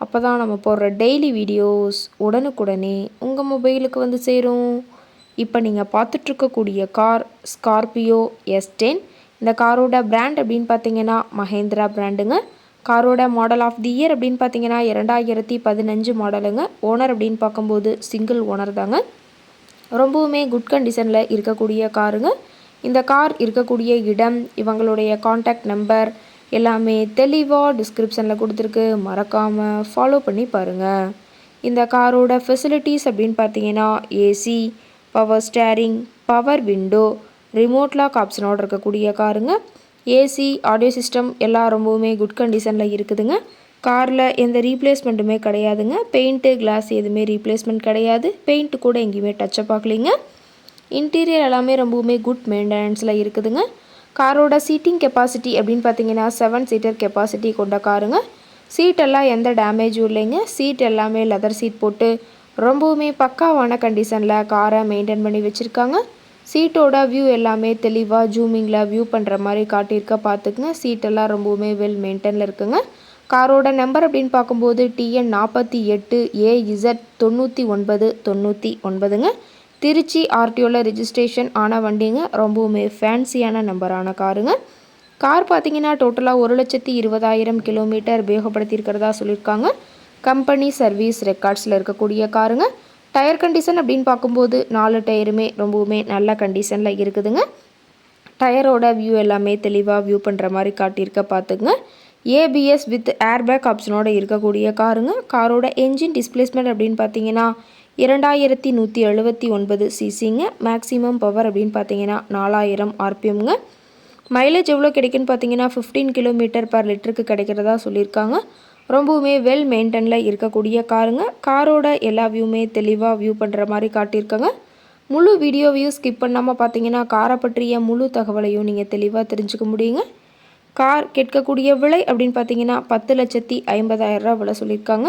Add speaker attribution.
Speaker 1: அப்போ தான் நம்ம போடுற டெய்லி வீடியோஸ் உடனுக்குடனே உங்கள் மொபைலுக்கு வந்து சேரும். இப்போ நீங்கள் பார்த்துட்ருக்கக்கூடிய கார் ஸ்கார்பியோ எஸ் டென் இந்த காரோட பிராண்ட் அப்படின்னு பார்த்தீங்கன்னா மஹேந்திரா பிராண்டுங்க காரோட மாடல் ஆஃப் தி இயர் அப்படின்னு பார்த்தீங்கன்னா இரண்டாயிரத்தி பதினஞ்சு மாடலுங்க ஓனர் அப்படின்னு பார்க்கும்போது சிங்கிள் ஓனர் தாங்க. ரொம்பவுமே குட் கண்டிஷனில் இருக்கக்கூடிய காருங்க இந்த கார் இருக்கக்கூடிய இடம் இவங்களுடைய காண்டாக்ட் நம்பர் எல்லாமே தெளிவாக டிஸ்கிரிப்ஷனில் கொடுத்துருக்கு. மறக்காமல் ஃபாலோ பண்ணி பாருங்கள் இந்த காரோட ஃபெசிலிட்டிஸ் அப்படின்னு பார்த்தீங்கன்னா AC power steering power window remote lock ஆப்ஷனோடு இருக்கக்கூடிய காருங்க. ஏசி ஆடியோ சிஸ்டம் எல்லாம் ரொம்பவுமே குட் கண்டிஷனில் இருக்குதுங்க. காரில் எந்த ரீப்ளேஸ்மெண்ட்டுமே கிடையாதுங்க. பெயிண்ட்டு கிளாஸ் எதுவுமே ரீப்ளேஸ்மெண்ட் கிடையாது. பெயிண்ட்டு கூட எங்கேயுமே டச்சப் ஆகலைங்க இன்டீரியர் எல்லாமே ரொம்பவுமே குட் மெயின்டெனன்ஸில் இருக்குதுங்க. காரோட சீட்டிங் கெப்பாசிட்டி அப்படின்னு பார்த்தீங்கன்னா செவன் சீட்டர் கெப்பாசிட்டி கொண்ட காருங்க. சீட்டெல்லாம் எந்த டேமேஜும் இல்லைங்க. சீட் எல்லாமே லெதர் சீட் போட்டு ரொம்பவுமே பக்காவான கண்டிஷனில் காரை மெயின்டைன் பண்ணி வச்சுருக்காங்க. சீட்டோட வியூ எல்லாமே தெளிவாக ஜூமிங்கில் வியூ பண்ணுற மாதிரி காட்டியிருக்க பார்த்துக்குங்க. சீட்டெல்லாம் ரொம்பவுமே வெல் மெயின்டைனில் இருக்குங்க. காரோட நம்பர் அப்படின்னு பார்க்கும்போது டிஎன் நாற்பத்தி எட்டு ஏஇசட் தொண்ணூற்றி ஒன்பது தொண்ணூற்றி ஒன்பதுங்க. திருச்சி ஆர்டிஓவில் ரிஜிஸ்ட்ரேஷன் ஆன வண்டிங்க. ரொம்பவுமே ஃபேன்சியான நம்பரான காருங்க. கார் பார்த்தீங்கன்னா டோட்டலாக ஒரு லட்சத்தி இருபதாயிரம் கிலோமீட்டர் உபயோகப்படுத்தியிருக்கிறதா சொல்லியிருக்காங்க. கம்பெனி சர்வீஸ் ரெக்கார்ட்ஸில் இருக்கக்கூடிய காருங்க. டயர் கண்டிஷன் அப்படின்னு பார்க்கும்போது நாலு டயருமே ரொம்பவுமே நல்ல கண்டிஷனில் இருக்குதுங்க. டயரோட வியூ எல்லாமே தெளிவாக வியூ பண்ணுற மாதிரி காட்டியிருக்க பார்த்துங்க ஏபிஎஸ் வித் ஏர்பேக் ஆப்ஷனோட இருக்கக்கூடிய காருங்க. காரோட என்ஜின் டிஸ்பிளேஸ்மெண்ட் அப்படின்னு பார்த்தீங்கன்னா இரண்டாயிரத்தி நூற்றி எழுபத்தி ஒன்பது சிசிங்க மேக்ஸிமம் பவர் அப்படின்னு பார்த்தீங்கன்னா நாலாயிரம் ஆர்பிஎம்ங்க. மைலேஜ் எவ்வளோ கிடைக்குன்னு பார்த்தீங்கன்னா ஃபிஃப்டீன் கிலோமீட்டர் பர் லிட்டருக்கு கிடைக்கிறதா சொல்லியிருக்காங்க. ரொம்பவுமே வெல் மெயின்டெனில் இருக்கக்கூடிய காருங்க. காரோட எல்லா வியூமே தெளிவாக வியூ பண்ணுற மாதிரி காட்டியிருக்காங்க. முழு வீடியோவையும் ஸ்கிப் பண்ணாமல் பார்த்தீங்கன்னா காரை பற்றிய முழு தகவலையும் நீங்கள் தெளிவாக தெரிஞ்சுக்க முடியுங்க. கார் கேட்கக்கூடிய விலை அப்படின்னு பார்த்தீங்கன்னா பத்து லட்சத்தி ஐம்பதாயிரரூபா விலை சொல்லியிருக்காங்க.